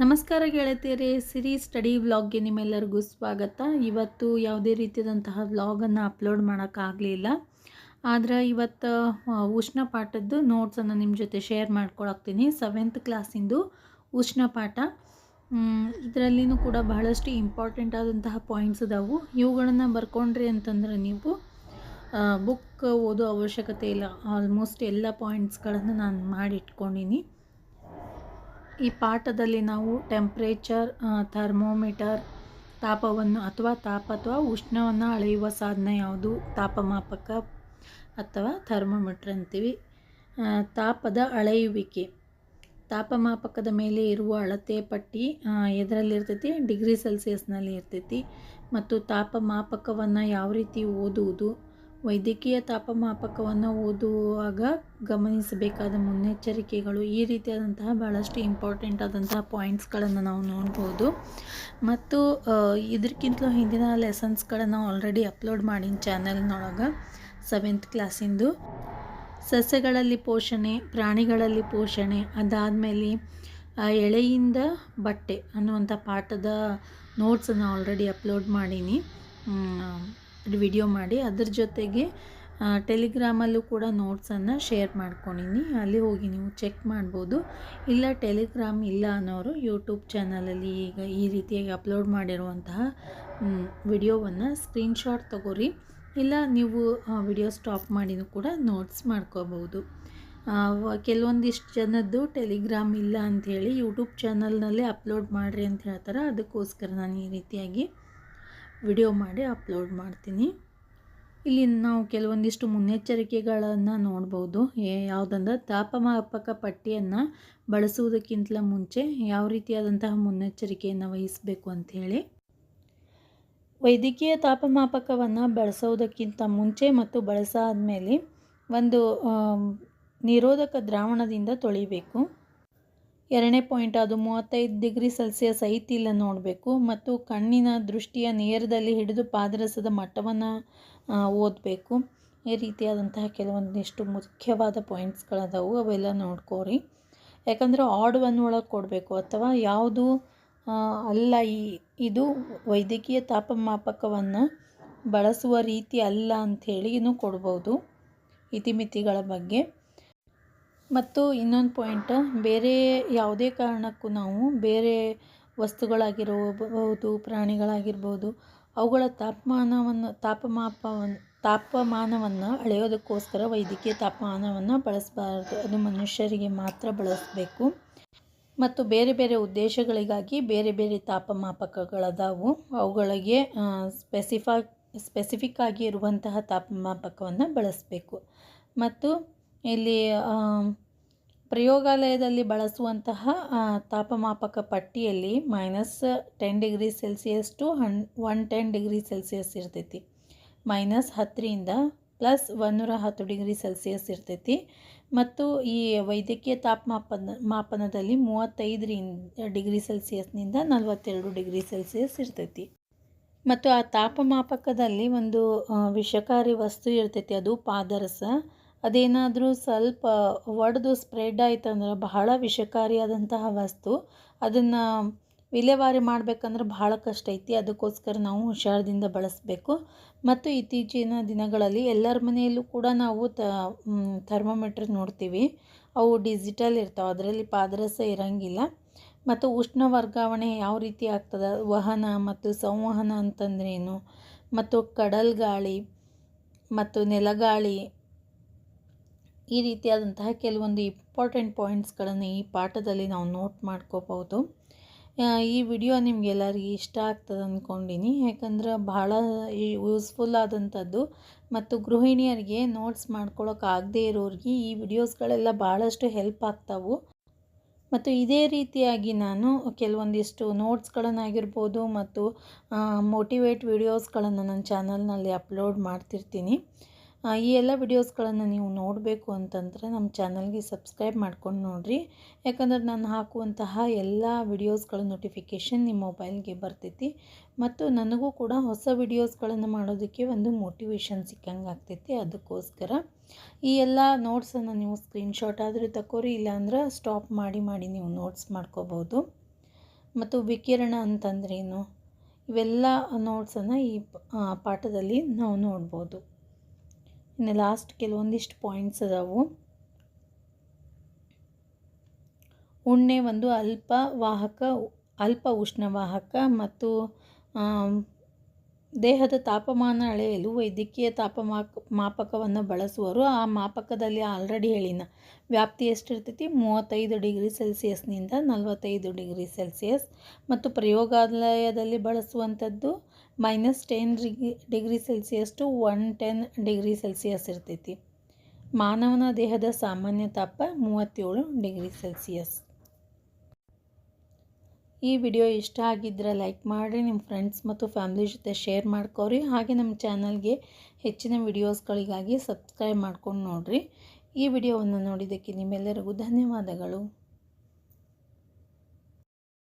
ನಮಸ್ಕಾರ ಗೆಳತಿಯರೇ ಸಿರಿ ಸ್ಟಡಿ ವ್ಲಾಗ್ಗೆ ನಿಮ್ಮೆಲ್ಲರಿಗೂ ಸ್ವಾಗತ. ಇವತ್ತು ಯಾವುದೇ ರೀತಿಯಾದಂತಹ ವ್ಲಾಗನ್ನು ಅಪ್ಲೋಡ್ ಮಾಡೋಕ್ಕಾಗಲಿಲ್ಲ ಆದರೆ ಇವತ್ತು ಉಷ್ಣ ಪಾಠದ್ದು ನೋಟ್ಸನ್ನು ನಿಮ್ಮ ಜೊತೆ ಶೇರ್ ಮಾಡ್ಕೊಳಕ್ತೀನಿ ಸೆವೆಂತ್ ಕ್ಲಾಸಿಂದು ಉಷ್ಣ ಪಾಠ. ಇದರಲ್ಲಿನೂ ಕೂಡ ಬಹಳಷ್ಟು ಇಂಪಾರ್ಟೆಂಟ್ ಆದಂತಹ ಪಾಯಿಂಟ್ಸ್ ಇದಾವೆ. ಇವುಗಳನ್ನು ಬರ್ಕೊಂಡ್ರಿ ಅಂತಂದ್ರೆ ನೀವು ಬುಕ್ ಓದೋ ಅವಶ್ಯಕತೆ ಇಲ್ಲ. ಆಲ್ಮೋಸ್ಟ್ ಎಲ್ಲ ಪಾಯಿಂಟ್ಸ್ಗಳನ್ನು ನಾನು ಮಾಡಿ ಇಟ್ಕೊಂಡಿನಿ ಈ ಪಾಠದಲ್ಲಿ ನಾವು ಟೆಂಪ್ರೇಚರ್ ಥರ್ಮೋಮೀಟರ್ ತಾಪವನ್ನು ಅಥವಾ ತಾಪ ಅಥವಾ ಉಷ್ಣವನ್ನು ಅಳೆಯುವ ಸಾಧನ ಯಾವುದು? ತಾಪಮಾಪಕ ಅಥವಾ ಥರ್ಮೋಮೀಟರ್ ಅಂತೀವಿ. ತಾಪದ ಅಳೆಯುವಿಕೆ. ತಾಪಮಾಪಕದ ಮೇಲೆ ಇರುವ ಅಳತೆ ಪಟ್ಟಿ ಎದರಲ್ಲಿರ್ತೈತಿ ಡಿಗ್ರಿ ಸೆಲ್ಸಿಯಸ್ನಲ್ಲಿ ಇರ್ತೈತಿ. ಮತ್ತು ತಾಪಮಾಪಕವನ್ನು ಯಾವ ರೀತಿ ಓದುವುದು? ವೈದ್ಯಕೀಯ ತಾಪಮಾಪಕವನ್ನು ಓದುವಾಗ ಗಮನಿಸಬೇಕಾದ ಮುನ್ನೆಚ್ಚರಿಕೆಗಳು ಈ ರೀತಿಯಾದಂತಹ ಭಾಳಷ್ಟು ಇಂಪಾರ್ಟೆಂಟ್ ಆದಂತಹ ಪಾಯಿಂಟ್ಸ್ಗಳನ್ನು ನಾವು ನೋಡ್ಬೋದು. ಮತ್ತು ಇದಕ್ಕಿಂತಲೂ ಹಿಂದಿನ ಲೆಸನ್ಸ್ಗಳನ್ನು ಆಲ್ರೆಡಿ ಅಪ್ಲೋಡ್ ಮಾಡೀನಿ ಚಾನಲ್ನೊಳಗೆ ಸೆವೆಂತ್ ಕ್ಲಾಸಿಂದು ಸಸ್ಯಗಳಲ್ಲಿ ಪೋಷಣೆ, ಪ್ರಾಣಿಗಳಲ್ಲಿ ಪೋಷಣೆ, ಅದಾದಮೇಲೆ ಎಳೆಯಿಂದ ಬಟ್ಟೆ ಅನ್ನುವಂಥ ಪಾಠದ ನೋಟ್ಸನ್ನು ಆಲ್ರೆಡಿ ಅಪ್ಲೋಡ್ ಮಾಡೀನಿ. ವಿಡಿಯೋ ಮಾಡಿ ಅದ್ರ ಜೊತೆಗೆ ಟೆಲಿಗ್ರಾಮಲ್ಲೂ ಕೂಡ ನೋಟ್ಸನ್ನು ಶೇರ್ ಮಾಡ್ಕೊಂಡಿನಿ. ಅಲ್ಲಿ ಹೋಗಿ ನೀವು ಚೆಕ್ ಮಾಡ್ಬೋದು. ಇಲ್ಲ ಟೆಲಿಗ್ರಾಮ್ ಇಲ್ಲ ಅನ್ನೋರು ಯೂಟ್ಯೂಬ್ ಚಾನಲಲ್ಲಿ ಈಗ ಈ ರೀತಿಯಾಗಿ ಅಪ್ಲೋಡ್ ಮಾಡಿರುವಂತಹ ವಿಡಿಯೋವನ್ನು ಸ್ಕ್ರೀನ್ಶಾಟ್ ತಗೋರಿ. ಇಲ್ಲ ನೀವು ವಿಡಿಯೋ ಸ್ಟಾಪ್ ಮಾಡಿನೂ ಕೂಡ ನೋಟ್ಸ್ ಮಾಡ್ಕೋಬೋದು ಕೆಲವೊಂದಿಷ್ಟು ಜನದ್ದು ಟೆಲಿಗ್ರಾಮ್ ಇಲ್ಲ ಅಂಥೇಳಿ ಯೂಟ್ಯೂಬ್ ಚಾನಲ್ನಲ್ಲೇ ಅಪ್ಲೋಡ್ ಮಾಡಿರಿ ಅಂತ ಹೇಳ್ತಾರೆ. ಅದಕ್ಕೋಸ್ಕರ ನಾನು ಈ ರೀತಿಯಾಗಿ ವಿಡಿಯೋ ಮಾಡಿ ಅಪ್ಲೋಡ್ ಮಾಡ್ತೀನಿ. ಇಲ್ಲಿ ನಾವು ಕೆಲವೊಂದಿಷ್ಟು ಮುನ್ನೆಚ್ಚರಿಕೆಗಳನ್ನು ನೋಡ್ಬೋದು. ಏ- ಯಾವುದಂದ್ರೆ ತಾಪಮಾಪಕ ಪಟ್ಟಿಯನ್ನು ಬಳಸುವುದಕ್ಕಿಂತ ಮುಂಚೆ ಯಾವ ರೀತಿಯಾದಂತಹ ಮುನ್ನೆಚ್ಚರಿಕೆಯನ್ನು ವಹಿಸಬೇಕು ಅಂಥೇಳಿ ವೈದ್ಯಕೀಯ ತಾಪಮಾಪಕವನ್ನು ಬಳಸೋದಕ್ಕಿಂತ ಮುಂಚೆ ಮತ್ತು ಬಳಸಾದ್ಮೇಲೆ ಒಂದು ನಿರೋಧಕ ದ್ರಾವಣದಿಂದ ತೊಳಿಬೇಕು. ಎರಡನೇ ಪಾಯಿಂಟ್, ಅದು ಮೂವತ್ತೈದು ಡಿಗ್ರಿ ಸೆಲ್ಸಿಯಸ್ ಐತಿಲ್ಲ ನೋಡಬೇಕು. ಮತ್ತು ಕಣ್ಣಿನ ದೃಷ್ಟಿಯ ನೇರದಲ್ಲಿ ಹಿಡಿದು ಪಾದರಸದ ಮಟ್ಟವನ್ನು ಓದಬೇಕು. ಈ ರೀತಿಯಾದಂತಹ ಕೆಲವೊಂದಿಷ್ಟು ಮುಖ್ಯವಾದ ಪಾಯಿಂಟ್ಸ್ಗಳದಾವು ಅವೆಲ್ಲ ನೋಡ್ಕೋರಿ. ಯಾಕಂದರೆ ಆಡ್ ಒನ್ ಒಳಗೆ ಕೊಡಬೇಕು ಅಥವಾ ಯಾವುದು ಅಲ್ಲ, ಈ, ಇದು ವೈದ್ಯಕೀಯ ತಾಪಮಾಪಕವನ್ನು ಬಳಸುವ ರೀತಿ ಅಲ್ಲ ಅಂಥೇಳಿನೂ ಕೊಡ್ಬೋದು. ಇತಿಮಿತಿಗಳ ಬಗ್ಗೆ. ಮತ್ತು ಇನ್ನೊಂದು ಪಾಯಿಂಟ್, ಬೇರೆ ಯಾವುದೇ ಕಾರಣಕ್ಕೂ ನಾವು ಬೇರೆ ವಸ್ತುಗಳಾಗಿರಬಹುದು ಪ್ರಾಣಿಗಳಾಗಿರ್ಬೋದು ಅವುಗಳ ತಾಪಮಾನವನ್ನು ತಾಪಮಾಪವನ್ನು ತಾಪಮಾನವನ್ನು ಅಳೆಯೋದಕ್ಕೋಸ್ಕರ ವೈದ್ಯಕೀಯ ತಾಪಮಾನವನ್ನು ಬಳಸಬಾರ್ದು. ಅದು ಮನುಷ್ಯರಿಗೆ ಮಾತ್ರ ಬಳಸಬೇಕು. ಮತ್ತು ಬೇರೆ ಬೇರೆ ಉದ್ದೇಶಗಳಿಗಾಗಿ ಬೇರೆ ಬೇರೆ ತಾಪಮಾಪಕಗಳದಾವು. ಅವುಗಳಿಗೆ ಸ್ಪೆಸಿಫಾ, ಸ್ಪೆಸಿಫಿಕ್ ಆಗಿ ಇರುವಂತಹ ತಾಪಮಾಪಕವನ್ನು ಬಳಸಬೇಕು. ಮತ್ತು ಇಲ್ಲಿ ಪ್ರಯೋಗಾಲಯದಲ್ಲಿ ಬಳಸುವಂತಹ ತಾಪಮಾಪಕ ಪಟ್ಟಿಯಲ್ಲಿ minus ten degree Celsius to ಹನ್ ಒನ್ ಟೆನ್ ಡಿಗ್ರಿ ಸೆಲ್ಸಿಯಸ್ ಇರ್ತೈತಿ. ಮೈನಸ್ ಹತ್ತರಿಂದ ಪ್ಲಸ್ ಒಂದೂರ ಹತ್ತು ಡಿಗ್ರಿ ಸೆಲ್ಸಿಯಸ್ ಇರ್ತೈತಿ. ಮತ್ತು ಈ ವೈದ್ಯಕೀಯ ತಾಪಮಾಪನ, ಮಾಪನದಲ್ಲಿ ಮೂವತ್ತೈದರಿಂದ ಡಿಗ್ರಿ ಸೆಲ್ಸಿಯಸ್ನಿಂದ ನಲವತ್ತೆರಡು ಡಿಗ್ರಿ ಸೆಲ್ಸಿಯಸ್ ಇರ್ತೈತಿ. ಮತ್ತು ಆ ತಾಪಮಾಪಕದಲ್ಲಿ ಒಂದು ವಿಷಕಾರಿ ವಸ್ತು ಇರ್ತೈತಿ, ಅದು ಪಾದರಸ. ಅದೇನಾದರೂ ಸ್ವಲ್ಪ ಒಡೆದು ಸ್ಪ್ರೆಡ್ ಆಯ್ತಂದ್ರೆ ಬಹಳ ವಿಷಕಾರಿಯಾದಂತಹ ವಸ್ತು. ಅದನ್ನು ವಿಲೇವಾರಿ ಮಾಡಬೇಕಂದ್ರೆ ಬಹಳ ಕಷ್ಟ ಐತಿ. ಅದಕ್ಕೋಸ್ಕರ ನಾವು ಹುಷಾರದಿಂದ ಬಳಸಬೇಕು. ಮತ್ತು ಇತ್ತೀಚಿನ ದಿನಗಳಲ್ಲಿ ಎಲ್ಲರ ಮನೆಯಲ್ಲೂ ಕೂಡ ನಾವು ತ ಥರ್ಮೋಮೀಟ್ರ್ ನೋಡ್ತೀವಿ. ಅವು ಡಿಜಿಟಲ್ ಇರ್ತಾವೆ, ಅದರಲ್ಲಿ ಪಾದರಸ ಇರಂಗಿಲ್ಲ. ಮತ್ತು ಉಷ್ಣ ವರ್ಗಾವಣೆ ಯಾವ ರೀತಿ ಆಗ್ತದೆ? ವಹನ ಮತ್ತು ಸಂವಹನ ಅಂತಂದ್ರೇನು? ಮತ್ತು ಕಡಲ್ ಗಾಳಿ ಮತ್ತು ನೆಲಗಾಳಿ ಈ ರೀತಿಯಾದಂತಹ ಕೆಲವೊಂದು ಇಂಪಾರ್ಟೆಂಟ್ ಪಾಯಿಂಟ್ಸ್ಗಳನ್ನು ಈ ಪಾಠದಲ್ಲಿ ನಾವು ನೋಟ್ ಮಾಡ್ಕೋಬೋದು ಈ ವಿಡಿಯೋ ನಿಮಗೆಲ್ಲರಿಗೆ ಇಷ್ಟ ಆಗ್ತದೆ ಅಂದ್ಕೊಂಡಿನಿ ಯಾಕಂದ್ರೆ ಭಾಳ ಯೂಸ್ಫುಲ್ ಆದಂಥದ್ದು ಮತ್ತು ಗೃಹಿಣಿಯರಿಗೆ ನೋಟ್ಸ್ ಮಾಡ್ಕೊಳೋಕ್ಕಾಗದೇ ಇರೋರಿಗೆ ಈ ವಿಡಿಯೋಸ್ಗಳೆಲ್ಲ ಭಾಳಷ್ಟು ಹೆಲ್ಪ್ ಆಗ್ತಾವು. ಮತ್ತು ಇದೇ ರೀತಿಯಾಗಿ ನಾನು ಕೆಲವೊಂದಿಷ್ಟು ನೋಟ್ಸ್ಗಳನ್ನಾಗಿರ್ಬೋದು ಮತ್ತು ಮೋಟಿವೇಟ್ ವಿಡಿಯೋಸ್ಗಳನ್ನು ನನ್ನ ಚಾನಲ್ನಲ್ಲಿ ಅಪ್ಲೋಡ್ ಮಾಡ್ತಿರ್ತೀನಿ. ಈ ಎಲ್ಲ ವಿಡಿಯೋಸ್ಗಳನ್ನು ನೀವು ನೋಡಬೇಕು ಅಂತಂದರೆ ನಮ್ಮ ಚಾನಲ್ಗೆ ಸಬ್ಸ್ಕ್ರೈಬ್ ಮಾಡ್ಕೊಂಡು ನೋಡಿರಿ. ಯಾಕಂದ್ರೆ ನಾನು ಹಾಕುವಂತಹ ಎಲ್ಲ ವಿಡಿಯೋಸ್ಗಳ ನೋಟಿಫಿಕೇಷನ್ ನಿಮ್ಮ ಮೊಬೈಲ್ಗೆ ಬರ್ತೈತಿ. ಮತ್ತು ನನಗೂ ಕೂಡ ಹೊಸ ವಿಡಿಯೋಸ್ಗಳನ್ನು ಮಾಡೋದಕ್ಕೆ ಒಂದು ಮೋಟಿವೇಶನ್ ಸಿಕ್ಕಂಗೆ ಆಗ್ತೈತಿ ಅದಕ್ಕೋಸ್ಕರ. ಈ ಎಲ್ಲ ನೋಟ್ಸನ್ನು ನೀವು ಸ್ಕ್ರೀನ್ಶಾಟ್ ಆದರೂ ತಗೋರಿ ಇಲ್ಲಾಂದ್ರೆ ಸ್ಟಾಪ್ ಮಾಡಿ ಮಾಡಿ ನೀವು ನೋಟ್ಸ್ ಮಾಡ್ಕೋಬೋದು. ಮತ್ತು ವಿಕಿರಣ ಅಂತಂದ್ರೇನು ಇವೆಲ್ಲ ನೋಟ್ಸನ್ನು ಈ ಪಾಠದಲ್ಲಿ ನಾವು ನೋಡ್ಬೋದು. ಇನ್ನು ಲಾಸ್ಟ್ ಕೆಲವೊಂದಿಷ್ಟು ಪಾಯಿಂಟ್ಸ್ ಅದಾವು. ಉಣ್ಣೆ ಒಂದು ಅಲ್ಪ ವಾಹಕ, ಅಲ್ಪ ಉಷ್ಣವಾಹಕ ಮತ್ತು ದೇಹದ ತಾಪಮಾನ ಅಳೆಯಲು ವೈದ್ಯಕೀಯ ತಾಪಮಾಕ, ಮಾಪಕವನ್ನು ಬಳಸುವರು. ಆ ಮಾಪಕದಲ್ಲಿ ಆಲ್ರೆಡಿ ಹೇಳಿನ ವ್ಯಾಪ್ತಿ ಎಷ್ಟಿರ್ತೈತಿ? ಮೂವತ್ತೈದು ಡಿಗ್ರಿ ಸೆಲ್ಸಿಯಸ್ನಿಂದ ನಲವತ್ತೈದು ಡಿಗ್ರಿ ಸೆಲ್ಸಿಯಸ್ ಮತ್ತು ಪ್ರಯೋಗಾಲಯದಲ್ಲಿ ಬಳಸುವಂಥದ್ದು minus ten degree Celsius to one ten degree Celsius ಇರ್ತೈತಿ. ಮಾನವನ ದೇಹದ ಸಾಮಾನ್ಯ ತಾಪ ಮೂವತ್ತೇಳು ಡಿಗ್ರಿ ಸೆಲ್ಸಿಯಸ್. ಈ ವಿಡಿಯೋ ಇಷ್ಟ ಆಗಿದ್ದರೆ ಲೈಕ್ ಮಾಡಿ ನಿಮ್ಮ ಫ್ರೆಂಡ್ಸ್ ಮತ್ತು ಫ್ಯಾಮ್ಲಿ ಜೊತೆ ಶೇರ್ ಮಾಡ್ಕೋರಿ. ಹಾಗೆ ನಮ್ಮ ಚಾನಲ್ಗೆ ಹೆಚ್ಚಿನ ವಿಡಿಯೋಸ್ಗಳಿಗಾಗಿ ಸಬ್ಸ್ಕ್ರೈಬ್ ಮಾಡ್ಕೊಂಡು ನೋಡಿರಿ. ಈ ವಿಡಿಯೋವನ್ನು ನೋಡಿದ್ದಕ್ಕೆ ನಿಮ್ಮೆಲ್ಲರಿಗೂ ಧನ್ಯವಾದಗಳು.